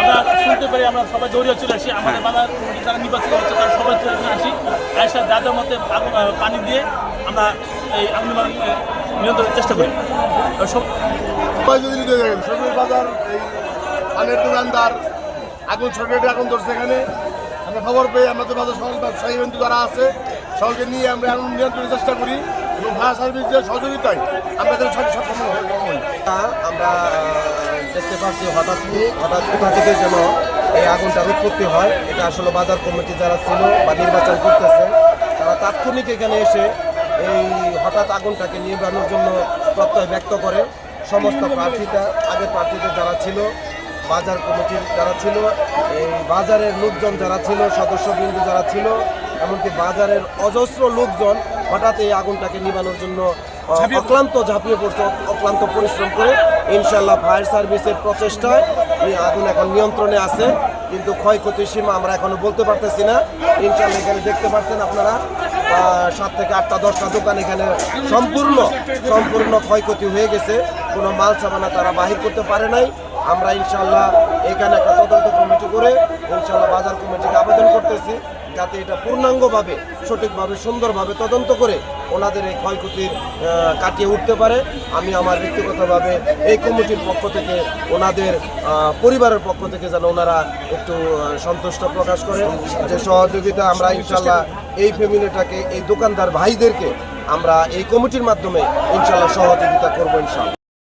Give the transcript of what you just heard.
আমরা শুনতে পারি আমরা সবাই দৌড়িয়ে চলে আসি। আমাদের বাজার কমিটি যারা নির্বাচিত হচ্ছে তারা সবাই চলে আসি। মতে আগুন পানি দিয়ে আমরা এই আগুন নিয়ন্ত্রণের চেষ্টা করি। সবাই যদি সবজির বাজার এই পানের দোকানদার আগুন ছোট আগুন ধরছে এখানে। আমরা খবর পেয়ে আমাদের বাজার সকল ব্যবসায়ী বন্ধু যারা আছে সকলকে নিয়ে আমরা আগুন নিয়ন্ত্রণের চেষ্টা করি। এবং ফায়ার সার্ভিসের সহযোগিতায় আমরা সাথে সক্ষম আমরা দেখতে পাচ্ছি হঠাৎ হঠাৎ কোথা থেকে যেন এই আগুনটার উৎপত্তি হয়। এটা আসলে বাজার কমিটি যারা ছিল বা নির্বাচন করতেছে তারা তাৎক্ষণিক এখানে এসে এই হঠাৎ আগুনটাকে নির্বাণের জন্য প্রত্যয় ব্যক্ত করে। সমস্ত প্রার্থীরা আগের প্রার্থীদের যারা ছিল বাজার কমিটির যারা ছিল এই বাজারের লোকজন যারা ছিল সদস্যবৃন্দ যারা ছিল এমনকি বাজারের অজস্র লোকজন হঠাৎ এই আগুনটাকে নিবানোর জন্য অক্লান্ত ঝাঁপিয়ে পড়ছে। অক্লান্ত পরিশ্রম করে ইনশাল্লাহ ফায়ার সার্ভিসের প্রচেষ্টায় আগুন এখন নিয়ন্ত্রণে আছে। কিন্তু ক্ষয়ক্ষতির সীমা আমরা এখনও বলতে পারতেছি না। ইনশাল্লাহ এখানে দেখতে পাচ্ছেন আপনারা সাত থেকে আটটা, দশটা দোকান এখানে সম্পূর্ণ সম্পূর্ণ ক্ষয়ক্ষতি হয়ে গেছে। কোনো মাল সামানা তারা বাহির করতে পারে নাই। আমরা ইনশাল্লাহ এখানে একটা তদন্ত কমিটি করে ইনশাল্লাহ বাজার কমিটিকে করতেছি যাতে এটা পূর্ণাঙ্গভাবে, সঠিকভাবে, সুন্দরভাবে তদন্ত করে ওনাদের এই ক্ষয়ক্ষতির কাটিয়ে উঠতে পারে। আমি আমার ব্যক্তিগতভাবে এই কমিটির পক্ষ থেকে, ওনাদের পরিবারের পক্ষ থেকে যেন ওনারা একটু সন্তুষ্ট প্রকাশ করে যে সহযোগিতা আমরা ইনশাল্লাহ এই ফ্যামিলিটাকে, এই দোকানদার ভাইদেরকে আমরা এই কমিটির মাধ্যমে ইনশাল্লাহ সহযোগিতা করব ইনশাল্লাহ।